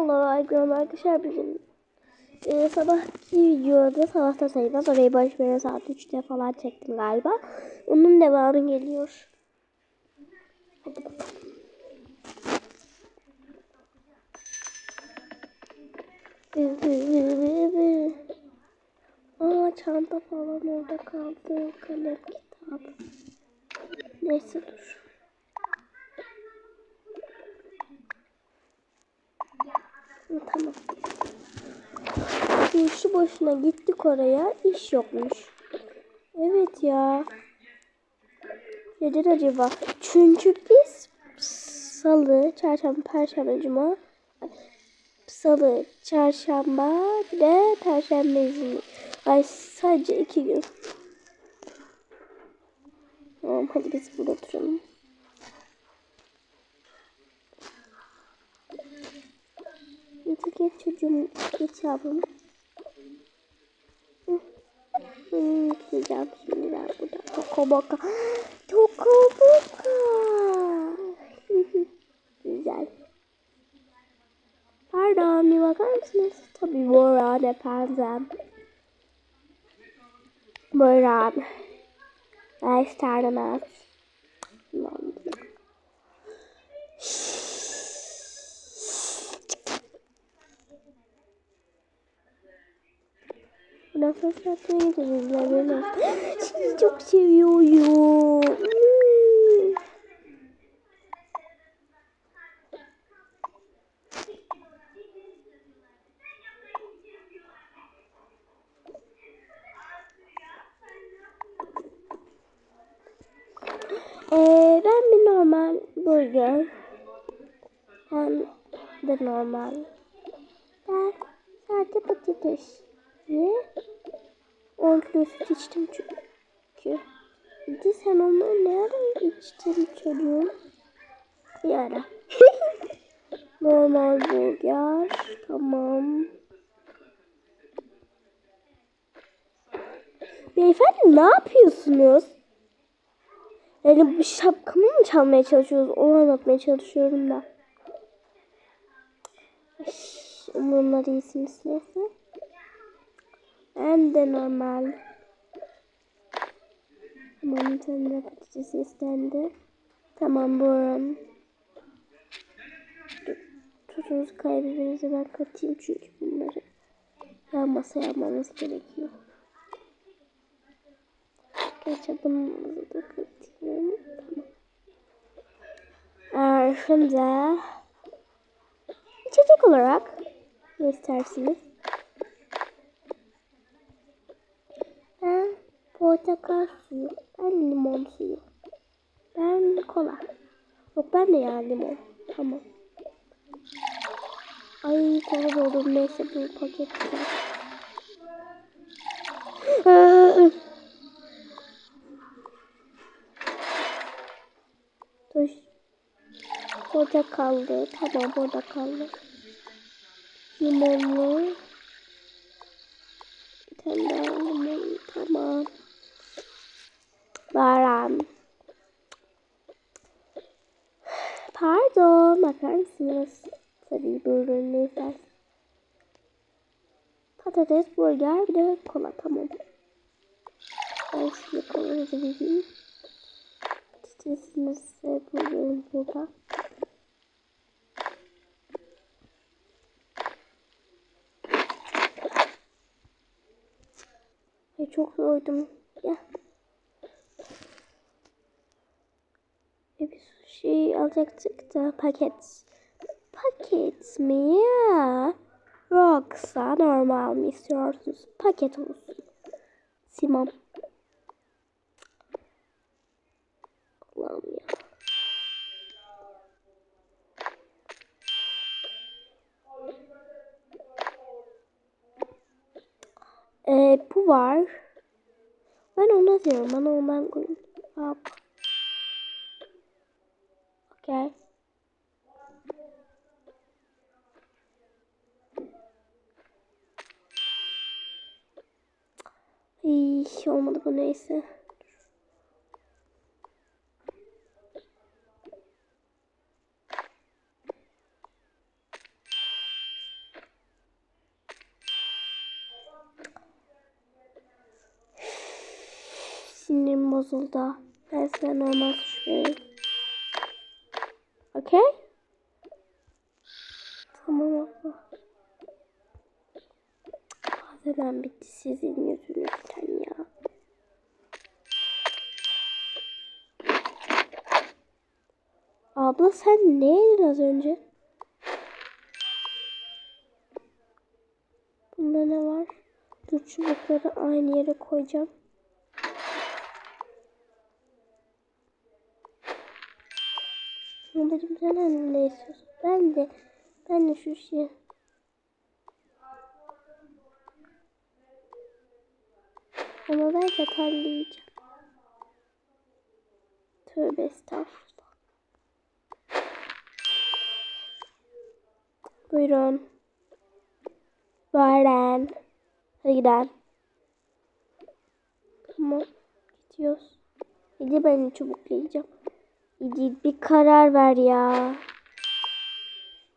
Selamünaleyküm arkadaşlar bizim e, sabahki videoda sabahta sayılmaz orayı boş verin saat 3'te falan çektim galiba. Onun devamı geliyor. Hadi bakalım. Aa çanta falan orada kaldı. Kalem kitap. Neyse dur. Tamam. Boşu boşuna gittik oraya. iş yokmuş. Evet ya. Neden acaba? Çünkü biz salı, çarşamba, perşembe, cuma, salı, çarşamba bir de perşembe izinli. Ay sadece iki gün. Tamam hadi biz burada oturalım. Hadi geç çocuğum, geç yavrum. Hmm, gideceğim şimdi ben burada. Toko boka. Toko boka. Güzel. Pardon bir bakar mısınız? Tabii Bora efendim. Bora. Ben Laf laf gideceğiz. Laf. Sizi çok seviyorum. Ee, ben bir normal burger. Hem de normal. Ben sadece patates. Ye. 10 kilo süt içtim çünkü. İdi sen onu nereden içtin çocuğum? Bir ara. Normal burger. Tamam. Beyefendi ne yapıyorsunuz? Yani bu şapkamı mı çalmaya çalışıyoruz? Onu anlatmaya çalışıyorum da. Umurumda değilsiniz neyse. Ben de normal. Tamam patates istendi. Tamam buram. Tuzunuz kaybederinizi ben katayım çünkü bunları yan masaya almamız gerekiyor. Geç adımımızı da katayım. Tamam. Ee, şimdi içecek olarak ne istersiniz? Ben portakal suyu, ben limon suyu, ben kola. Yok ben de ya limon. Tamam. Ay kola doldum neyse bu paket Dur. Orada kaldı. Tamam orada kaldı. Limonlu. Bir tane daha. Tamam. Baran. Pardon. Bakar mısınız? Tabii buyurun ne? Patates, burger, bir de kola. Tamam. Ben size kolanızı vereyim. Patatesinizi buyurun burada. Ay çok doydum. Ya. E bir şey alacaktık da paket. Paket mi ya? Yoksa normal mi istiyorsunuz? Paket olsun. Simam. Allah'ım ya. Ee, bu var. Ben ona diyorum. Bana ondan koyun. Hop. Gel. İyi olmadı bu neyse. Sinirim bozuldu. Ben size normal suç Okey? Tamam abla. Hemen bitti sizin yüzünüzden ya. Abla sen ne az önce? Bunda ne var? Dur çubukları aynı yere koyacağım. Ablacığım sen hani ne istiyorsun? Ben de ben de şu şey. Ama ben yiyeceğim. Tövbe estağfurullah. Buyurun. Buyurun. Hadi gidelim. Tamam. Gidiyoruz. Hadi ben çubuklayacağım. Hadi bir karar ver ya.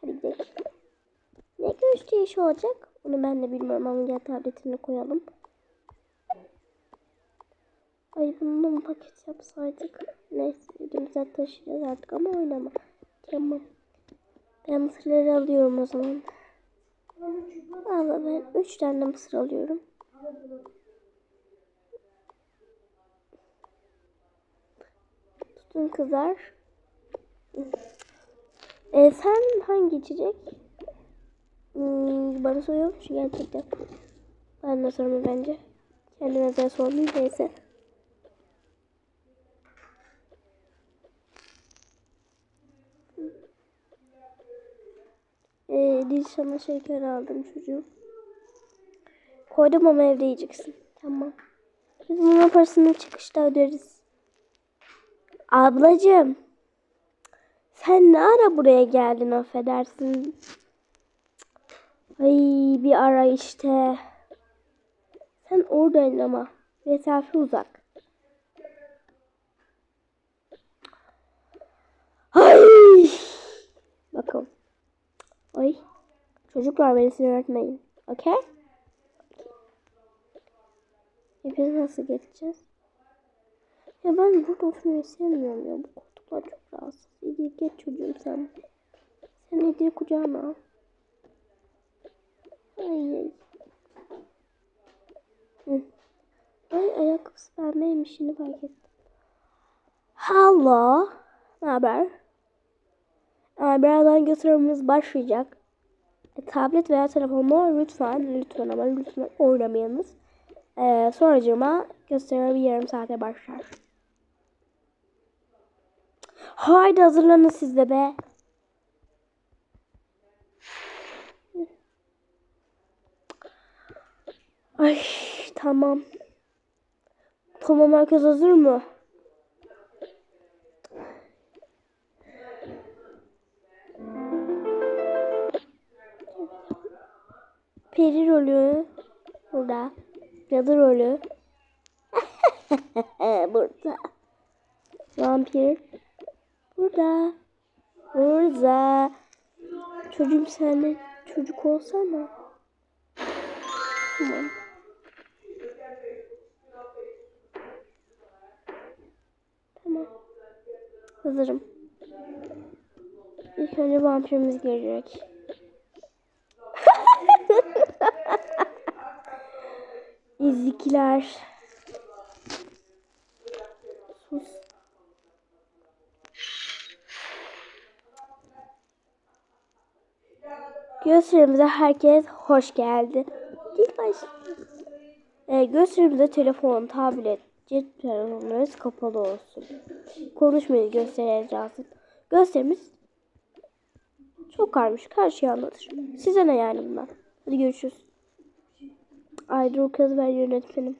Hadi gidelim. Ne gösteriş olacak? Onu ben de bilmiyorum ama gel tabletini koyalım. Ay bunu mu paket yapsaydık? Neyse elimizden taşıyacağız artık ama oynama. Tamam. Ben mısırları alıyorum o zaman. Valla ben 3 tane mısır alıyorum. Tutun kızar. E, sen hangi içecek? Hmm, bana soruyor musun gerçekten? Ben de sorma bence. Kendime de sormayayım neyse. Ee, Dilşan'a şeker aldım çocuğum. Koydum ama evde yiyeceksin. Tamam. Biz bunun parasını çıkışta öderiz. Ablacığım. Sen ne ara buraya geldin affedersin. Ay bir ara işte. Sen oradaydın ama. Mesafe uzak. Ay. Bakalım. Ay. Çocuklar beni sinir etmeyin. Okey? Biz nasıl geçeceğiz? Ya ben burada oturmayı sevmiyorum ya. Bu koltuklar çok rahatsız. İyi geç çocuğum sen. Sen Hediye kucağına al. Ay. Hı. Ay ayakkabısı pembeymiş şimdi fark ettim. Hello. Ne haber? Ee, birazdan gösterimimiz başlayacak. E, tablet veya telefonla lütfen, lütfen ama lütfen oynamayınız. Ee, sonracığıma gösterim yarım saate başlar. Haydi hazırlanın siz de be. Ay tamam. Tamam herkes hazır mı? Peri rolü burada. Cadı rolü burada. Vampir burada. Burada. Çocuğum sen çocuk olsana. Tamam. Tamam. Hazırım. İlk önce vampirimiz gelecek. İzlikler. Gösterimize herkes hoş geldi. İlk baş. Ee, gösterimizde telefon, tablet, cep telefonlarınız kapalı olsun. Konuşmayı göstereceğiz. Gösterimiz çok karmaşık. Her şeyi anlatır. Size ne yani bunlar? Hadi görüşürüz. Ay dur kız ben yönetmenim.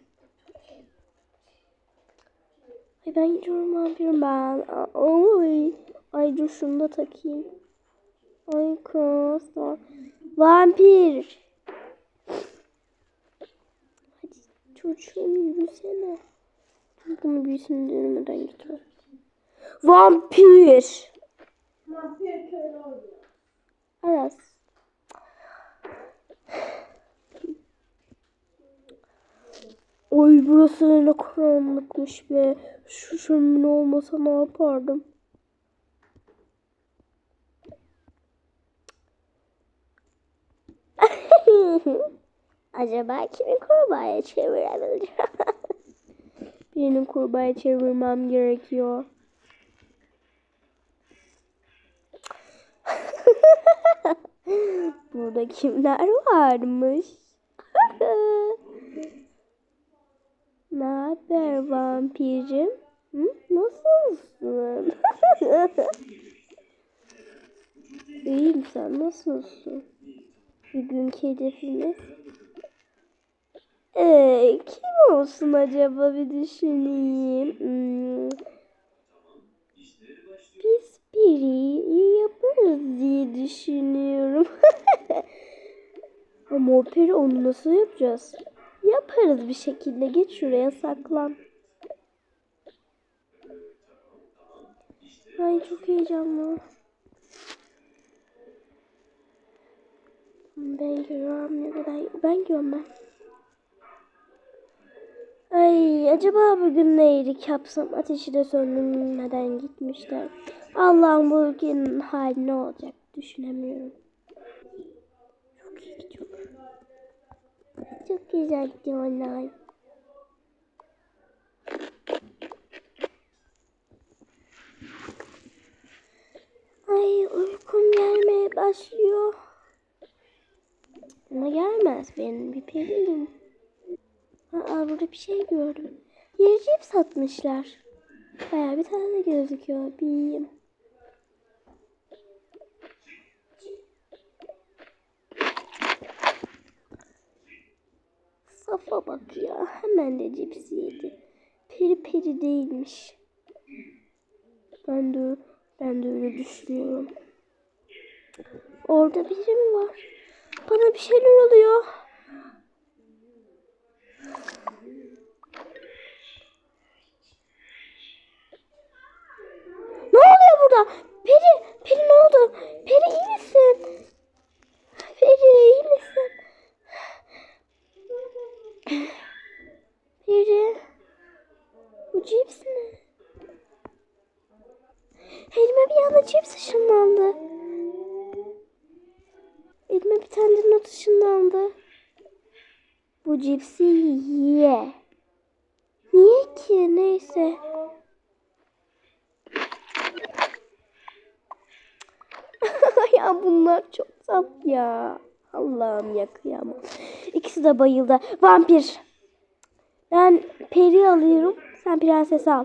Ay ben gidiyorum vampirim ben. Ay, ay dur şunu da takayım. Ay kız. Vampir. Hadi çocuğum yürüsene. Bunu büyüsün dönmeden götür. Vampir. Vampir köylü oluyor. Aras. Oy burası ne karanlıkmış be. Şu şömine olmasa ne yapardım? Acaba kimi kurbağaya çevirebilirim? Birini kurbağaya çevirmem gerekiyor. Burada kimler varmış? ne haber vampirim? Hı? Nasılsın? İyiyim sen nasılsın? Bugünkü hedefimiz? Ee, kim olsun acaba bir düşüneyim. Hmm. Biz biri yaparız diye düşünüyorum. Ama o peri onu nasıl yapacağız? Yaparız bir şekilde. Geç şuraya saklan. Ay çok heyecanlı. Ben görüyorum ya da ben, ben görüyorum ben. Ay acaba bugün ne iyilik yapsam ateşi de söndürmeden gitmişler. Allah'ım bu ülkenin hali ne olacak düşünemiyorum. Çok iyi gidiyor. Çok güzel gidiyor vallahi. Ay uykum gelmeye başlıyor. Ama gelmez benim bir periyim. Aa burada bir şey gördüm. Yeri cip satmışlar. Baya bir tane gözüküyor. Bileyim. Safa bak ya. Hemen de cips yedi. Peri peri değilmiş. Ben de ben de öyle düşünüyorum. Orada biri mi var? Bana bir şeyler oluyor. Ne oluyor burada? Peri, Peri ne oldu? Peri iyi misin? Peri iyi misin? Peri, bu cips ne? Elime bir anda cips ışınlandı. Elime bir tane de not ışınlandı. Bu cipsi ye. Niye ki? Neyse. Ya bunlar çok saf ya. Allah'ım ya kıyamam. İkisi de bayıldı. Vampir. Ben peri alıyorum. Sen prenses al.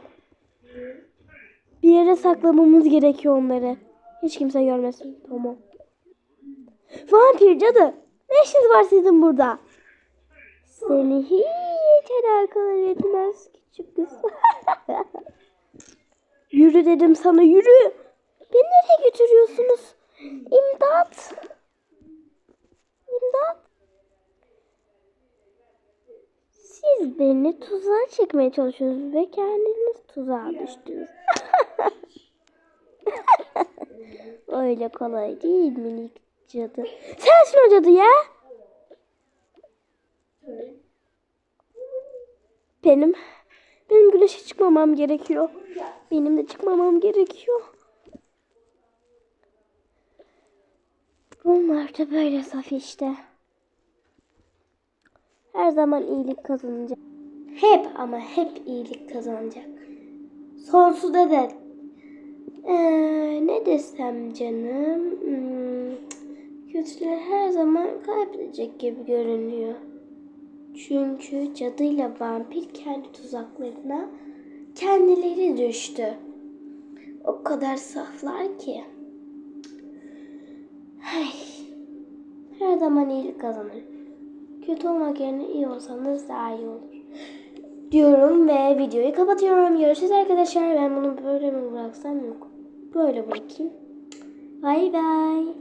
Bir yere saklamamız gerekiyor onları. Hiç kimse görmesin. Tamam. Vampir cadı. Ne işiniz var sizin burada? Seni hiç alakadar etmez küçük kız. yürü dedim sana yürü. Beni nereye götürüyorsunuz? İmdat. İmdat. Siz beni tuzağa çekmeye çalışıyorsunuz ve kendiniz tuzağa düştünüz. Öyle kolay değil minik cadı. Sensin o cadı ya. Benim benim güneşe çıkmamam gerekiyor. Benim de çıkmamam gerekiyor. Bunlar da böyle saf işte. Her zaman iyilik kazanacak. Hep ama hep iyilik kazanacak. Sonsuza dek. Ee, ne desem canım? Hmm, kötüler her zaman kaybedecek gibi görünüyor. Çünkü cadıyla vampir kendi tuzaklarına kendileri düştü. O kadar saflar ki. Ay, her zaman iyilik kazanır. Kötü olmak yerine iyi olsanız daha iyi olur. Diyorum ve videoyu kapatıyorum. Görüşürüz arkadaşlar. Ben bunu böyle mi bıraksam yok. Böyle bırakayım. Bay bay.